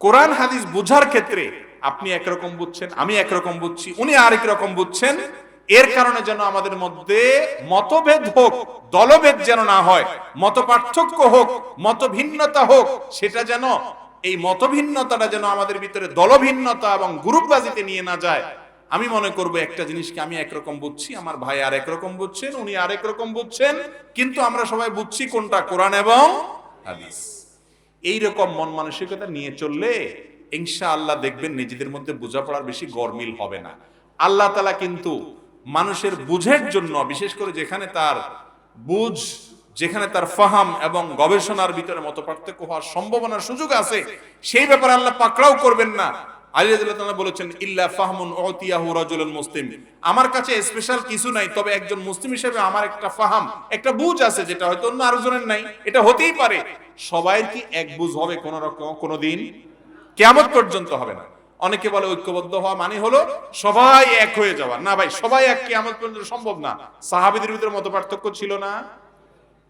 কোরআন হাদিস বুঝার ক্ষেত্রে আপনি একরকম বুঝছেন, আমি একরকম বুঝছি, উনি আরেক রকম বুঝছেন। এর কারণে যেন আমাদের মধ্যে মতভেদ হোক, দলভেদ যেন না হয় মত পার্থক্য হোক মত ভিন্নতা হোক, সেটা যেন এই মতভিন্নতাটা যেন আমাদের ভিতরে দলভিন্নতা এবং গ্রুপবাজিতে নিয়ে না যায়। আমি মনে করব একটা জিনিসকে আমি একরকম বুঝছি, আমার ভাই আর একরকম বুঝছেন, উনি আরেক রকম বুঝছেন, কিন্তু আমরা সবাই বুঝছি কোনটা কোরআন এবং হাদিস। এইরকম মন মানসিকতা নিয়ে চললে ইনশা আল্লাহ দেখবেন নিজেদের মধ্যে বোঝাপড়ার বেশি গরমিল হবে না। আল্লাহ তালা কিন্তু মানুষের বুঝের জন্য, বিশেষ করে যেখানে তার বুঝ, যেখানে তার ফাহাম এবং গবেষণার ভিতরে মত পার্থক্য হওয়ার সম্ভাবনার সুযোগ আছে, সেই ব্যাপারে আল্লাহ পাকড়াও করবেন না। আলী তাআলা বলেছেন, ইল্লা ফাহমুন উতিয়াহু রাজুলুন মুসলিম। আমার কাছে স্পেশাল কিছু নাই, তবে একজন মুসলিম হিসেবে আমার একটা ফাহাম, একটা বুঝ আছে যেটা হয়তো অন্য আরেকজনের নাই, এটা হতেই পারে। সবাই কি এক বুঝ হবে কোন রকম কোনোদিন কেয়ামত পর্যন্ত হবে না। অনেকে বলে ঐক্যবদ্ধ হওয়া মানে হলো সবাই এক হয়ে যাওয়া। না ভাই, সবাই এক, কেয়ামত পর্যন্ত সম্ভব না। সাহাবিদের ভিতরে মত পার্থক্য ছিল না।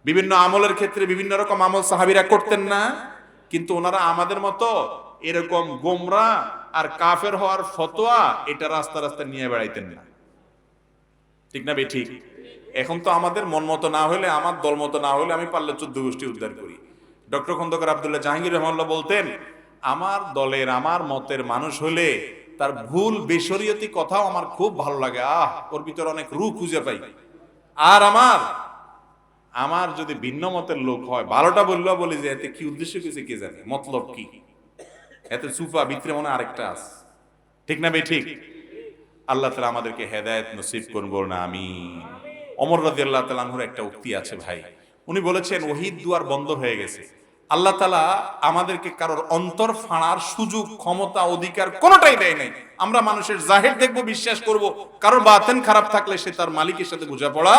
বিভিন্ন আমলের ক্ষেত্রে বিভিন্ন রকম আমল সাহাবিরা করতেন না। কিন্তু ওনারা আমাদের মতো এরকম গোমরা আর কাফের হওয়ার ফতোয়া এটা রাস্তা রাস্তা নিয়ে বেড়াইতেন না। ঠিক না বে ঠিক। এখন তো আমাদের মন মতো না হলে, আমার দল মতো না হলে আমি পারলে চোদ্দ গোষ্ঠী উদ্ধার করি। ডক্টর খন্দকার আবদুল্লাহ জাহাঙ্গীর রহমাল্লাহ বলতেন, আমার দলের, আমার মতের মানুষ হলে তার ভুল বেসরিয়তি কথাও আমার খুব ভালো লাগে। আহ, ওর ভিতরে অনেক রু খুঁজে পাই। আর আমার আমার যদি ভিন্ন মতের লোক হয়, ভালোটা বললেও বলি যে, এতে কি উদ্দেশ্য কিছু কে জানে? মতলব কি? এতে সুফা ভিতরে মনে আরেকটা আছে। ঠিক না ভাই, ঠিক? আল্লাহ তালা আমাদেরকে হেদায়েত নসিব করুন বলুন আমি অমর রাজি আল্লাহ তালাহুর একটা উক্তি আছে ভাই। উনি বলেছেন, ওহিদ দুয়ার বন্ধ হয়ে গেছে। আল্লাহ তালা আমাদেরকে কারোর অন্তর ফাঁড়ার সুযোগ, ক্ষমতা, অধিকার কোনোটাই দেয় নাই। আমরা মানুষের জাহের দেখব, বিশ্বাস করব। কারোর বাতেন খারাপ থাকলে সে তার মালিকের সাথে বোঝাপড়া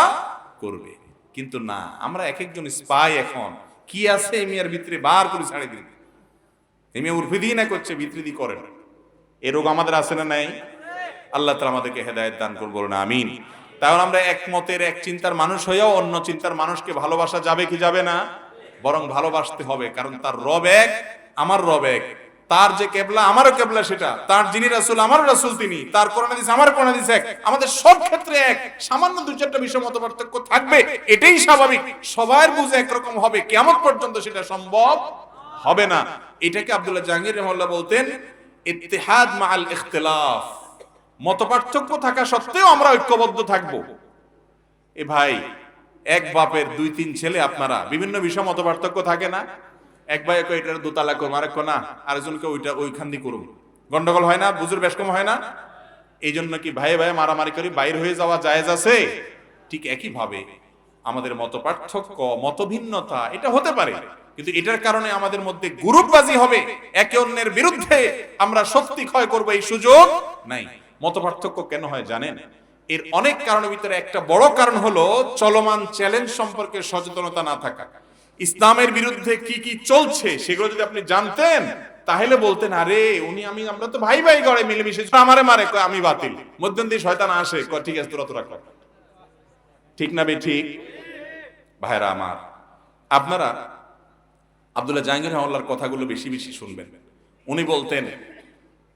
করবে। কিন্তু না, আমরা এক একজন স্পাই এখন। কি আছে এই মিয়ার ভিতরে? বার করে ছাড়ে দিন। মেয়ে উর্ফিদি না করছে বিতৃদি করেন। এ রোগ আমাদের আছে না নাই? আল্লাহ তালা আমাদেরকে হেদায়ত দান করব বলুন, আমিন। তাহলে আমরা একমতের, এক চিন্তার মানুষ হয়েও অন্য চিন্তার মানুষকে ভালোবাসা যাবে কি যাবে না? বরং ভালোবাসতে হবে, কারণ তার রব এক, আমার রব এক। তার যে কেবলা, আমারও কেবলা সেটা। তার যিনি রাসুল, আমারও রাসুল তিনি। তার কোরআন হাদিস আমার কোরআন হাদিস এক। আমাদের সব ক্ষেত্রে এক। সামান্য দু চারটা বিষয় মত পার্থক্য থাকবে, এটাই স্বাভাবিক। সবার বুঝে একরকম হবে। কেমন পর্যন্ত সেটা সম্ভব হবে না। এটাকে আব্দুল্লাহ জাহাঙ্গীর রহমাল্লাহ বলতেন, ইত্তেহাদ মাল ইখতিলাফ। মত পার্থক্য থাকা সত্ত্বেও আমরা ঐক্যবদ্ধ থাকব। এ ভাই, এক বাপের দুই তিন ছেলে আপনারা, বিভিন্ন বিষয় মত পার্থক্য থাকে না। এক ভাই কয়, এটার দোতলা করুন, আরেক না, আরেকজনকে ওইটা ওইখান দিয়ে করুন। গন্ডগোল হয় না বুঝুর বেশ কম হয় না। এই জন্য কি ভাই ভাই মারামারি করে বাইর হয়ে যাওয়া জায়েজ আছে? ঠিক একইভাবে আমাদের মত পার্থক্য মত ভিন্নতা এটা হতে পারে। কিন্তু এটার কারণে আমাদের মধ্যে গ্রুপবাজি হবে। একে অন্যের বিরুদ্ধে আমরা শক্তি ক্ষয় করব, এই সুযোগ নাই। মত কেন হয় জানেন? এর অনেক কারণের ভিতরে একটা বড় কারণ হলো চলমান চ্যালেঞ্জ সম্পর্কে সচেতনতা না থাকা। ইসলামের বিরুদ্ধে কি কি চলছে সেগুলো যদি আপনি জানতেন, তাহলে বলতেন, আরে, উনি আমি, আমরা তো ভাই ভাই গড়ে মিলেমিশে আমারে মারে আমি বাতিল। মধ্যম দিয়ে শয়তান আসে ঠিক আছে, তোরা তোরা ঠিক না বে ঠিক? ভাইরা আমার, আপনারা আব্দুল্লাহ জাহাঙ্গীর রহমাল্লার কথাগুলো বেশি বেশি শুনবেন। উনি বলতেন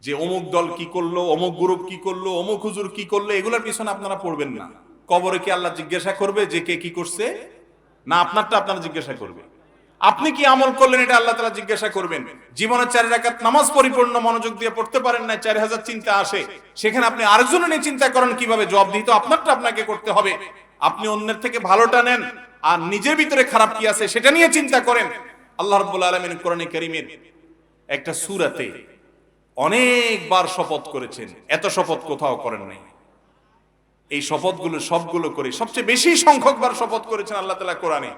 যে, অমুক দল কি করল? অমুক গ্রুপ কি করল? অমুক হুজুর কি করল? এগুলোর পিছনে আপনারা পড়বেন না। কবরে কি আল্লাহ জিজ্ঞাসা করবে যে, কে কি করছে? না, আপনারটা আপনারা জিজ্ঞাসা করবে। আপনি কি আমল করলেন এটা আল্লাহ তালা জিজ্ঞাসা করবেন। জীবনের চারি রাকাত নামাজ পরিপূর্ণ মনোযোগ দিয়ে পড়তে পারেন না চার হাজার চিন্তা আসে। সেখানে আপনি আরেকজনের নিয়ে চিন্তা করেন কীভাবে জবাব দিতে আপনারটা আপনাকে করতে হবে। আপনি অন্যের থেকে ভালোটা নেন, আর নিজের ভিতরে খারাপ কি আছে সেটা নিয়ে চিন্তা করেন। আল্লাহ রব্বুল আলমিন কোরআনে করিমের একটা সুরাতে অনেকবার শপথ করেছেন। এত শপথ কোথাও করেন নাই। এই শপথগুলো সবগুলো করে সবচেয়ে বেশি সংখ্যকবার শপথ করেছেন আল্লাহ তালা কোরআনে।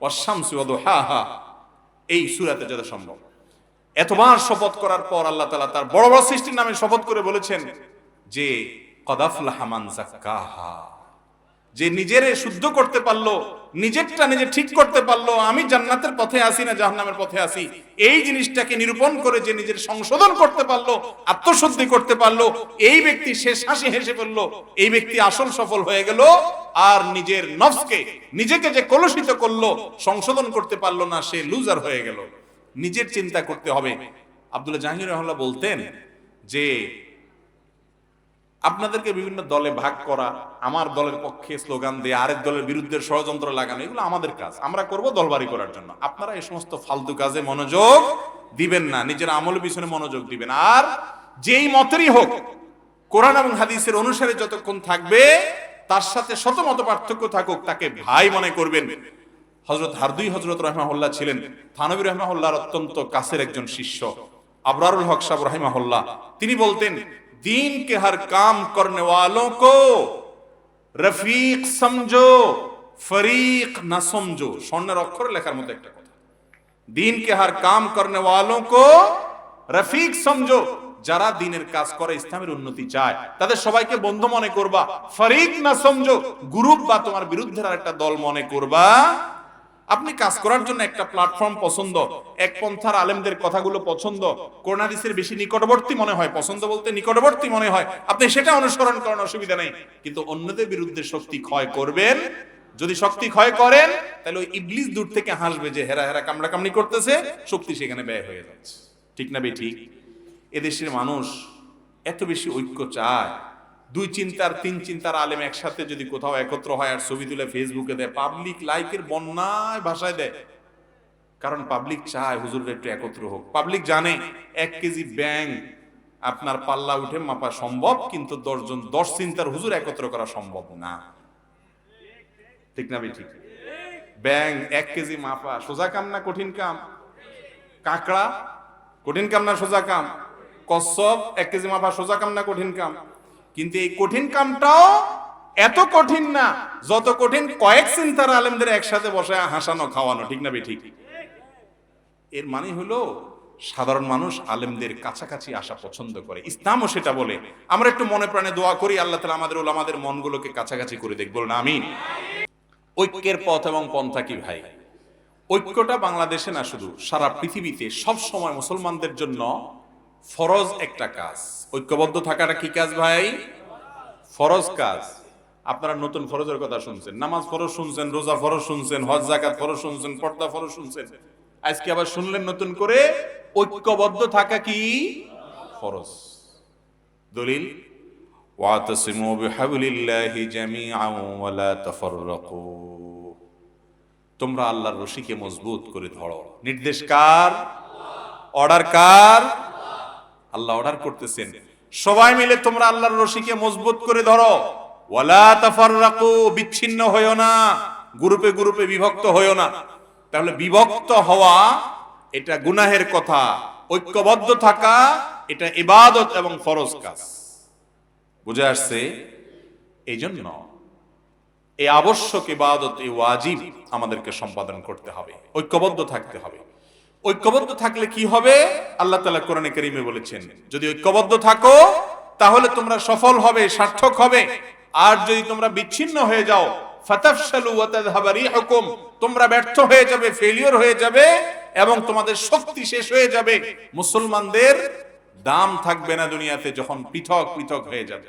ওয়াশামসি হা হা এই সুরাতে যত সম্ভব। এতবার শপথ করার পর আল্লাহ তালা তার বড় বড় সৃষ্টির নামে শপথ করে বলেছেন যে কদাফলা হামান জাক্কাহা যে নিজেরে শুদ্ধ করতে পারল, নিজেরটা নিজে ঠিক করতে পারল, আমি জান্নাতের পথে আসি না জাহান্নামের পথে আসি। এই জিনিসটাকে নিরূপণ করে যে নিজের সংশোধন করতে পারল, আত্মশুদ্ধি করতে পারল, এই ব্যক্তি শেষ হাসি হেসে ফেলল এই ব্যক্তি আসল সফল হয়ে গেল, আর নিজের নফসকে, নিজেকে যে কলুষিত করল, সংশোধন করতে পারল না, সে লুজার হয়ে গেল। নিজের চিন্তা করতে হবে। আব্দুল্লাহ জাহাঙ্গীর রহমাল্লাহ বলতেন যে আপনাদেরকে বিভিন্ন দলে ভাগ করা, আমার দলের পক্ষে স্লোগান দিয়ে, আরেক দলের বিরুদ্ধে ষড়যন্ত্র লাগানো, এগুলো আমাদের কাজ। আমরা করব দলবাড়ি করার জন্য। আপনারা এই সমস্ত ফালতু কাজে মনোযোগ দিবেন না, নিজের আমলের পিছনে মনোযোগ দিবেন। আর যেই মতেরই হোক, কোরআন এবং হাদিসের অনুসারে যতক্ষণ থাকবে, তার সাথে শত মত পার্থক্য থাকুক, তাকে ভাই মনে করবেন। হজরত হারদুই হজরত রহমাহুল্লাহ ছিলেন। থানবী রহমাহুল্লাহর অত্যন্ত কাছের একজন শিষ্য। আবরারুল হক সাহেব রহিমাহুল্লাহ, তিনি বলতেন दीन के हर काम करने वालों को রফিক সমঝো ফরিক না সমঝো স্বর্ণের অক্ষরে লেখার মতো একটা কথা দিন কে হার কাম করনে ওয়ালোं को রফিক সমঝো যারা দিনের কাজ করে ইসলামের উন্নতি চায় তাদের সবাইকে বন্ধু মনে করবা ফরিক না সমঝো গ্রুপ বা তোমার বিরুদ্ধে আর একটা দল মনে করবা আপনি কাজ করার জন্য একটা প্ল্যাটফর্ম পছন্দ, এক পন্থার আলেমদের কথাগুলো পছন্দ করোনাদিসের বেশি নিকটবর্তী মনে হয়, পছন্দ বলতে নিকটবর্তী মনে হয়, আপনি সেটা অনুসরণ করার অসুবিধা নেই। কিন্তু অন্যদের বিরুদ্ধে শক্তি ক্ষয় করবেন, যদি শক্তি ক্ষয় করেন, তাহলে ওই ইবলিস দূর থেকে হাসবে যে হেরা হেরা কামড়া কামড়ি করতেছে, শক্তি সেখানে ব্যয় হয়ে যাচ্ছে। ঠিক না বে ঠিক? এদেশের মানুষ এত বেশি ঐক্য চায় দুই চিন্তার, তিন চিন্তার আলেম একসাথে যদি কোথাও একত্র হয় আর ছবি তুলে ফেসবুকে দেয় পাবলিক লাইকের বন্যায় ভাষায় দেয়। কারণ পাবলিক চায় হুজুরের একটু একত্র হোক। পাবলিক জানে, এক কেজি ব্যাং আপনার পাল্লা উঠে মাপা সম্ভব, কিন্তু দশজন, দশ চিন্তার হুজুর একত্র করা সম্ভব না। ঠিক না ঠিক। ব্যাং এক কেজি মাপা, সোজা কাম না কঠিন কাম? কাঁকড়া, কঠিন কাম না সোজা কাম? কচ্ছপ, এক কেজি মাপা, সোজা কাম না কঠিন কাম? কিন্তু এই কঠিন কামটাও এত কঠিন না, যত কঠিন কয়েক চিন্তার আলেমদের একসাথে বসে হাসানো, খাওয়ানো, ঠিক না ঠিক এর মানে হলো, সাধারণ মানুষ আলেমদের কাছাকাছি আসা পছন্দ করে। ইসলামও সেটা বলে। আমরা একটু মনে প্রাণে দোয়া করি, আল্লাহ তালা আমাদের ওলামাদের মনগুলোকে কাছাকাছি করে দেখব না আমি ঐক্যের পথ এবং পন্থা কি ভাই? ঐক্যটা বাংলাদেশে না শুধু, সারা পৃথিবীতে সব সময় মুসলমানদের জন্য ফরজ একটা কাজ। ঐক্যবদ্ধ থাকাটা কি কাজ ভাই? ফরজ কাজ। আপনারা নতুন ফরজের কথা শুনছেন। নামাজ ফরজ শুনছেন, রোজা ফরজ শুনছেন, হজ জাকাত ফরজ শুনছেন, পর্দা ফরজ শুনছেন। আজকে আবার শুনলেন নতুন করে ঐক্যবদ্ধ থাকা কি? ফরজ। দলিল, ওয়াতাসিমু বিহাবলিল্লাহি জামিআন ওয়া লা তাফাররাকু। তোমরা আল্লাহর রশিকে মজবুত করে ধরো। নির্দেশ কার? অর্ডার কার? আল্লাহ অর্ডার করতেছেন। সবাই মিলে তোমরা আল্লাহর রশিকে মজবুত করে ধরো। ওয়ালা তাফাররাকু, বিচ্ছিন্ন হইও না। গ্রুপে গ্রুপে বিভক্ত হইও না। তাহলে বিভক্ত হওয়া, এটা গুনাহের কথা। ঐক্যবদ্ধ থাকা, এটা ইবাদত এবং ফরজ কাজ। বুঝে আসছে? এই জন্য এই আবশ্যক ইবাদত, এই ওয়াজিব আমাদেরকে সম্পাদন করতে হবে। ঐক্যবদ্ধ থাকতে হবে। ঐক্যবদ্ধ থাকলে কি হবে? আল্লাহ তালা কোরআনে করিমে বলেছেন, যদি ঐক্যবদ্ধ থাকো, তাহলে তোমরা সফল হবে, সার্থক হবে। আর যদি তোমরা বিচ্ছিন্ন হয়ে যাও তোমরা ব্যর্থ হয়ে যাবে ফেলিওর হয়ে যাবে এবং তোমাদের শক্তি শেষ হয়ে যাবে। মুসলমানদের দাম থাকবে না দুনিয়াতে যখন পৃথক পৃথক হয়ে যাবে।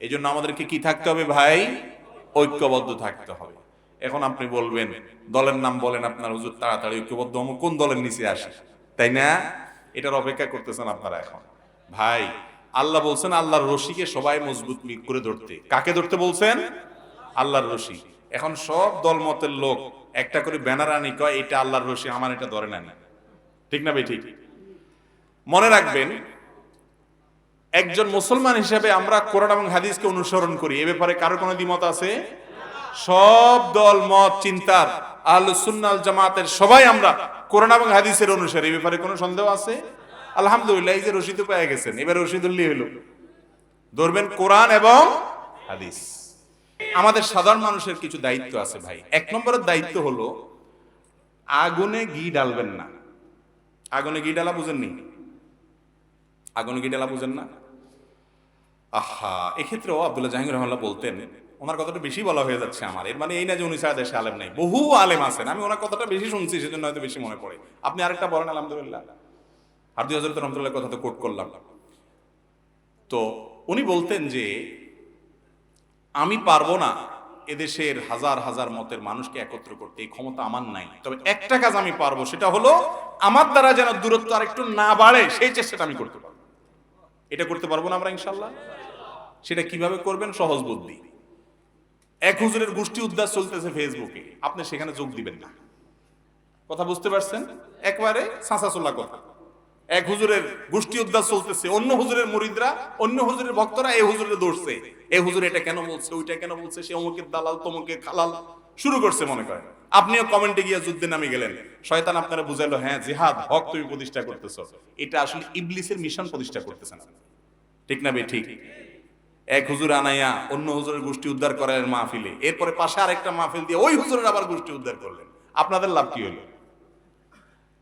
এই আমাদেরকে কি থাকতে হবে ভাই? ঐক্যবদ্ধ থাকতে হবে। এখন আপনি বলবেন, দলের নাম বলেন আপনার হুজুর, তাড়াতাড়ি ঐক্যবদ্ধ হব কোন দলের নিচে আসে তাই না? এটার অপেক্ষা করতেছেন আপনারা এখন। ভাই, আল্লাহ বলছেন আল্লাহর রশিকে সবাই মজবুত করে ধরতে। কাকে ধরতে বলছেন? আল্লাহর রশি। এখন সব দল মতের লোক একটা করে ব্যানার আনি, কয়, এটা আল্লাহর রশি, আমার এটা ধরে না ঠিক না ভাই? ঠিক। মনে রাখবেন, একজন মুসলমান হিসেবে আমরা কোরআন এবং হাদিসকে অনুসরণ করি। এ ব্যাপারে কারও কোনো দ্বিমত আছে? সব দল, মত, চিন্তার আল সুন্নাল জামাতের সবাই আমরা কোরআন এবং হাদিসের অনুসারে ব্যাপারে কোনো সন্দেহ আছে? আলহামদুলিল্লাহ, এই যে রশিদ পেয়ে গেছেন, এবার রশিদুল্লি হইল ধরবেন কোরআন এবং হাদিস। আমাদের সাধারণ মানুষের কিছু দায়িত্ব আছে ভাই। এক নম্বরের দায়িত্ব হলো, আগুনে ঘি ডালবেন না। আগুনে ঘি ডালা বুঝেননি? আগুনে ঘি ডালা বুঝেন না? আহা, এক্ষেত্রেও আব্দুল্লাহ জাহাঙ্গীর রহমাল্লাহ বলতেন ওনার কথাটা বেশি বলা হয়ে যাচ্ছে আমার। এর মানে এই না যে উনি ছাড়া দেশে আলেম নাই। বহু আলেম আছেন। আমি ওনার কথাটা বেশি শুনছি, সেজন্য হয়তো বেশি মনে পড়ে। আপনি আরেকটা বলেন, আলহামদুলিল্লাহ। হারদি হজরত রহমতুল্লাহ কথা তো কোট করলাম। তো উনি বলতেন যে, আমি পারব না এদেশের হাজার হাজার মতের মানুষকে একত্র করতে। এই ক্ষমতা আমার নাই। তবে একটা কাজ আমি পারব, সেটা হলো আমার দ্বারা যেন দূরত্ব আর একটু না বাড়ে, সেই চেষ্টাটা আমি করতে পারব। এটা করতে পারব না আমরা ইনশাল্লাহ সেটা কীভাবে করবেন? সহজ বুদ্ধি। এক হুজুরের গোষ্ঠী উদ্ধার চলতেছে ফেসবুকে। আপনি সেখানে যোগ দিবেন না। কথা বুঝতে পারছেন? একবারে সাঁচা কথা। এক হুজুরের গোষ্ঠী উদ্ধার চলতেছে, অন্য হুজুরের মুরিদরা, অন্য হুজুরের ভক্তরা এই হুজুরে দৌড়ছে। এই হুজুর এটা কেন বলছে, ওইটা কেন বলছে, সে অমুকের দালাল তমুকের খালাল। শুরু করছে মনে করেন। আপনিও কমেন্টে গিয়ে যুদ্ধে নামে গেলেন। শয়তান আপনারা বুঝাইলো হ্যাঁ জিহাদ, হক তুমি প্রতিষ্ঠা করতেছ। এটা আসলে ইবলিসের মিশন প্রতিষ্ঠা করতেছেন। ঠিক না বে ঠিক। এক হুজুর আনাইয়া অন্য হুজুরের গোষ্ঠী উদ্ধার করার মাহফিলে। এরপরে পাশে আরেকটা মাহফিল দিয়ে ওই হুজুরের আবার গোষ্ঠী উদ্ধার করলেন। আপনাদের লাভ কি হলো?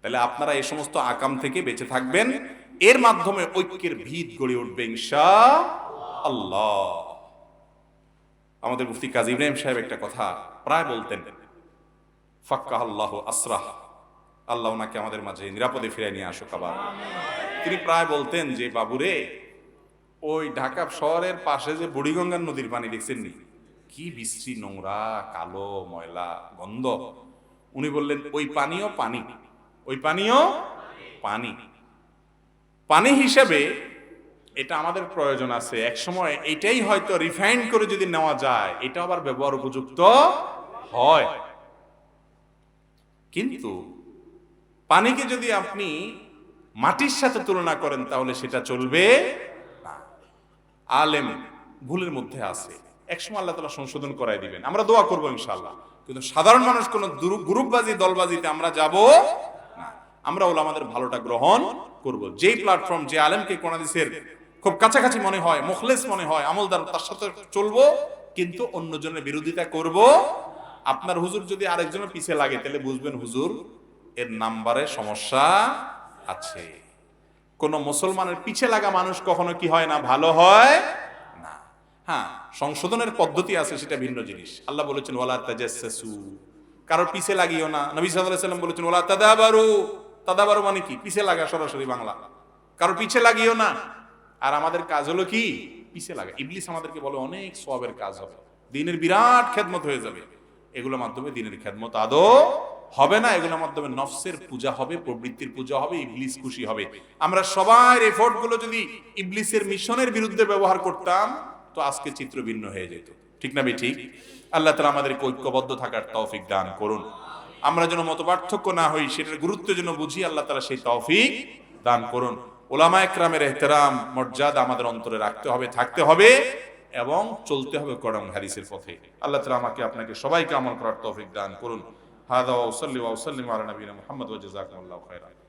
তাহলে আপনারা এই সমস্ত আকাম থেকে বেঁচে থাকবেন। এর মাধ্যমে ঐক্যের ভিত গড়ে উঠবে ইনশা আল্লাহ আমাদের মুফতি কাজী ইব্রাহিম সাহেব একটা কথা প্রায় বলতেন ফাক্কা আল্লাহ আসরাহ। আল্লাহ ওনাকে আমাদের মাঝে নিরাপদে ফিরে নিয়ে আসুক আবার। তিনি প্রায় বলতেন যে, বাবুরে ওই ঢাকা শহরের পাশে যে বুড়িগঙ্গার নদীর পানি দেখছেন নি? কি বিশ্রী নোংরা, কালো, ময়লা, গন্ধ। উনি বললেন, ওই পানিও পানি। ওই পানিও পানি। পানি হিসেবে এটা আমাদের প্রয়োজন আছে। এক সময় এটাই হয়তো রিফাইন করে যদি নেওয়া যায়, এটা আবার ব্যবহার উপযুক্ত হয়। কিন্তু পানিকে যদি আপনি মাটির সাথে তুলনা করেন, তাহলে সেটা চলবে আলেম ভুলের মধ্যে আছে। একসময় আল্লাহ তালা সংশোধন করাই দিবেন। আমরা দোয়া করব ইনশাল্লাহ কিন্তু সাধারণ মানুষ কোন গ্রুপবাজি, দলবাজিতে আমরা যাব না। আমরা ওলা আমাদের ভালোটা গ্রহণ করব। যেই প্ল্যাটফর্ম যে আলেমকে কোনাদিসের খুব কাছাকাছি মনে হয়, মুখলেস মনে হয়, আমলদার তার সাথে চলবো, কিন্তু অন্যজনের বিরোধিতা করব। আপনার হুজুর যদি আরেকজনের পিছিয়ে লাগে, তাহলে বুঝবেন হুজুর, এর নাম্বারে সমস্যা আছে। কোন মুসলমানের পিছে লাগা মানুষ কখনো কি হয় না? ভালো হয়? না। হ্যাঁ সংশোধনের পদ্ধতি আছে, সেটা ভিন্ন জিনিস। আল্লাহ বলেছেন, ওয়ালা তাজাসসু কারোর পিছে লাগিও না। নবী সাল্লাম বলেছেন, ওয়ালা তাদাবারু। তাদাবারু মানে কি? পিছে লাগা সরাসরি বাংলা। কারোর পিছে লাগিও না। আর আমাদের কাজ হলো কি? পিছে লাগা। ইবলিস আমাদেরকে বলে, অনেক সওয়াবের কাজ হবে। দিনের বিরাট খেদমত হয়ে যাবে। এগুলোর মাধ্যমে দিনের খেদমত আদৌ হবে না? এগুলোর মাধ্যমে নফসের পূজা হবে, প্রবৃত্তির পূজা হবে, ইবলিস খুশি হবে। আমরা সবার এফোর্টগুলো যদি ইবলিসের মিশনের বিরুদ্ধে ব্যবহার করতাম, তো আজকে চিত্র ভিন্ন হয়ে যেত। ঠিক না ঠিক? আল্লাহ তালা আমাদেরকে ঐক্যবদ্ধ থাকার তৌফিক দান করুন। আমরা যেন মত পার্থক্য না হই, সেটার গুরুত্ব যেন বুঝি, আল্লাহ তালা সেই তৌফিক দান করুন। ওলামা একরামের এহতেরাম, মর্যাদা আমাদের অন্তরে রাখতে হবে, থাকতে হবে, এবং চলতে হবে করম হাদিসের পথে। আল্লাহ তালা আমাকে, আপনাকে সবাইকে আমল করার তৌফিক দান করুন। هذا وأصلي وأسلم على نبينا محمد وجزاكم الله خيرا.